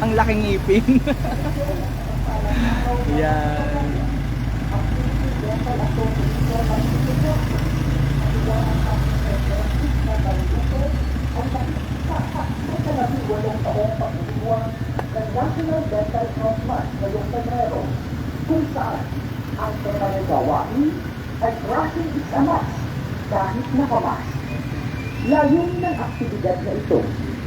Ang laking ngipin. Yan. National Dental Health Month ngayong Pebrero, kung saan ang tema ng gawain ay brushing is a must kahit nakamas. Layunin ng aktibidad na ito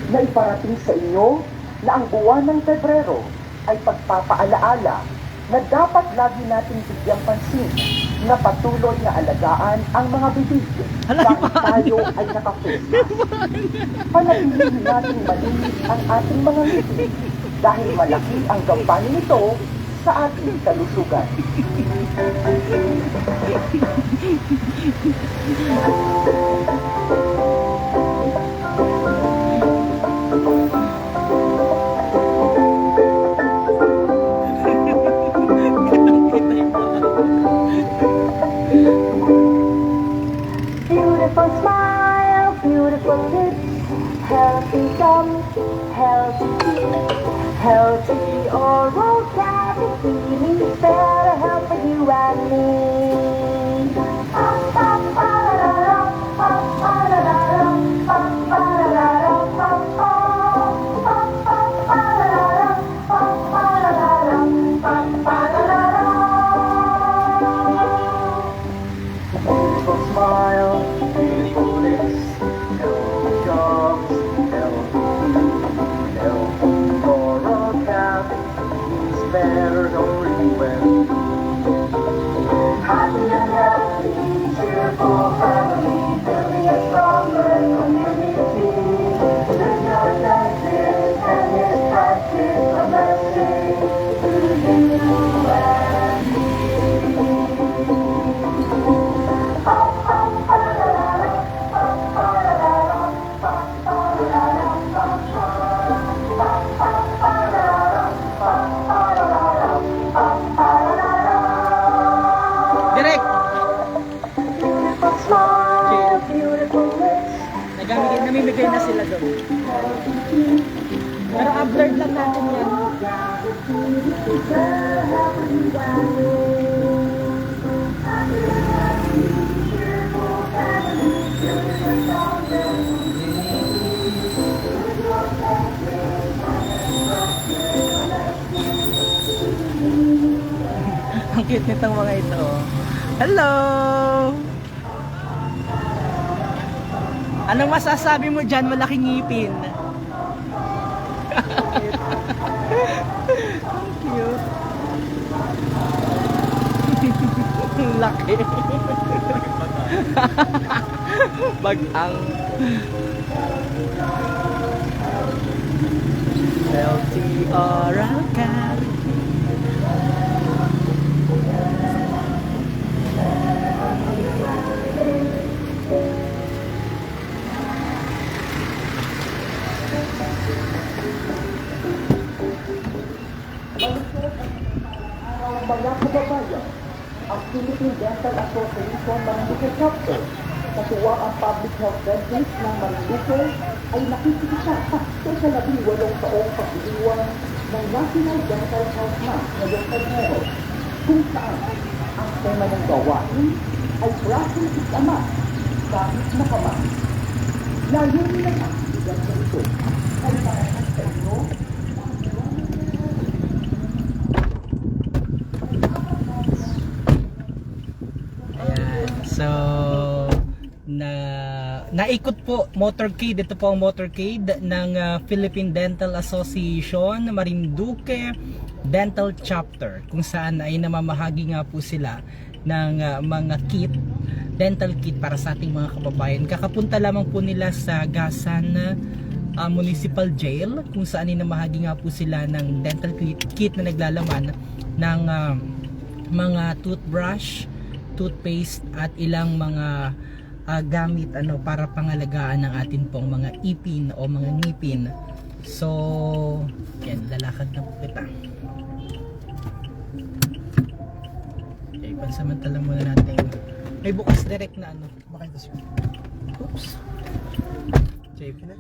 na iparating sa inyo na ang buwan ng Pebrero ay pagpapaalaala na dapat lagi nating bigyang pansin na patuloy na alagaan ang mga bibig kahit tayo ay mask. Panatilihin natin malinis ang ating mga ngiti dahil malaki ang gampanin nito sa ating kalusugan. Beautiful smile, beautiful lips, healthy gums, healthy teeth, healthy oral cavity means better Happy and healthy, cheerful family. Sila doon. Pero upload lang natin yan. Ang cute nitong mga ito. Hello! Anong masasabi mo dyan? Malaking ngipin. Ang cute. Laki. Bagang. Healthy oral mga kababayan, ang Philippine Dental Association Marinduque Chapter, katuwa ang public health dentist ng Marinduque, ay nakikita sa labing walong taong pagdiriwang ng National Dental Health Month ngayong Pebrero, kung saan ang tema ng gawain ay brushing is a must, kahit nakamas. Layunin ng aktibidad na ito. Ay parating sa inyo Ayan. So, na naikot po motorcade. Ito po ang motorcade ng ah, Philippine Dental Association Marinduque Dental Chapter kung saan ay namamahagi nga po sila ng ah, mga kit dental kit para sa ating mga kababayan. Kakapunta lamang po nila sa Gasan ah, Municipal Jail kung saan ay namahagi nga po sila ng dental kit, kit na naglalaman ng ah, mga toothbrush toothpaste at ilang mga ah, gamit ano para pangalagaan ng atin pong mga ipin o mga ngipin. So, yan, lalakad na po kita. Okay, pansamantala muna natin. May bukas direct na ano. Bakit ito siya? Oops. JP na.